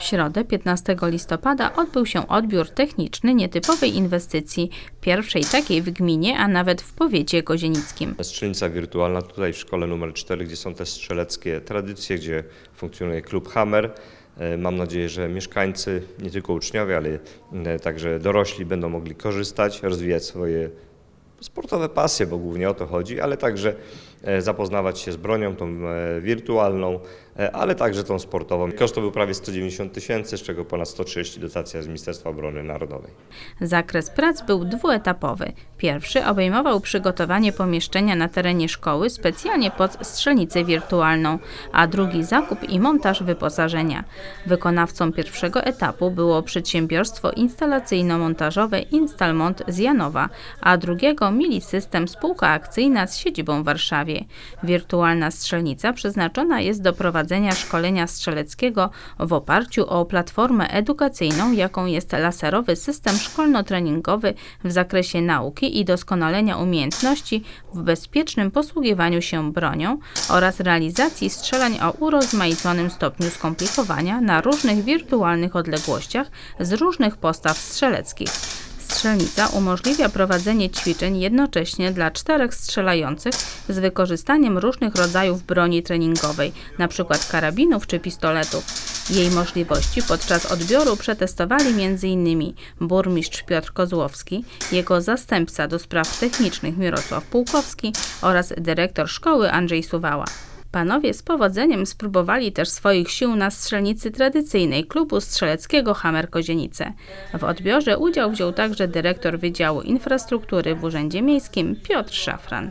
W środę 15 listopada odbył się odbiór techniczny nietypowej inwestycji, pierwszej takiej w gminie, a nawet w powiecie kozienickim. Strzelnica wirtualna tutaj w szkole numer 4, gdzie są te strzeleckie tradycje, gdzie funkcjonuje klub Hammer. E, Mam nadzieję, że mieszkańcy, nie tylko uczniowie, ale e, także dorośli będą mogli korzystać, rozwijać swoje sportowe pasje, bo głównie o to chodzi, ale także zapoznawać się z bronią tą e, wirtualną, e, ale także tą sportową. Koszt to był prawie 190 tysięcy, z czego ponad 130 dotacja z Ministerstwa Obrony Narodowej. Zakres prac był dwuetapowy. Pierwszy obejmował przygotowanie pomieszczenia na terenie szkoły specjalnie pod strzelnicę wirtualną, a drugi zakup i montaż wyposażenia. Wykonawcą pierwszego etapu było przedsiębiorstwo instalacyjno-montażowe Instalmont z Janowa, a drugiego Mili System spółka akcyjna z siedzibą w Warszawie. Wirtualna strzelnica przeznaczona jest do prowadzenia szkolenia strzeleckiego w oparciu o platformę edukacyjną, jaką jest laserowy system szkolno-treningowy w zakresie nauki i doskonalenia umiejętności w bezpiecznym posługiwaniu się bronią oraz realizacji strzelań o urozmaiconym stopniu skomplikowania na różnych wirtualnych odległościach z różnych postaw strzeleckich. Strzelnica umożliwia prowadzenie ćwiczeń jednocześnie dla czterech strzelających z wykorzystaniem różnych rodzajów broni treningowej, np. karabinów czy pistoletów. Jej możliwości podczas odbioru przetestowali m.in. burmistrz Piotr Kozłowski, jego zastępca do spraw technicznych Mirosław Pułkowski oraz dyrektor szkoły Andrzej Suwała. Panowie z powodzeniem spróbowali też swoich sił na strzelnicy tradycyjnej klubu strzeleckiego Hammer Kozienice. W odbiorze udział wziął także dyrektor Wydziału Infrastruktury w Urzędzie Miejskim Piotr Szafran.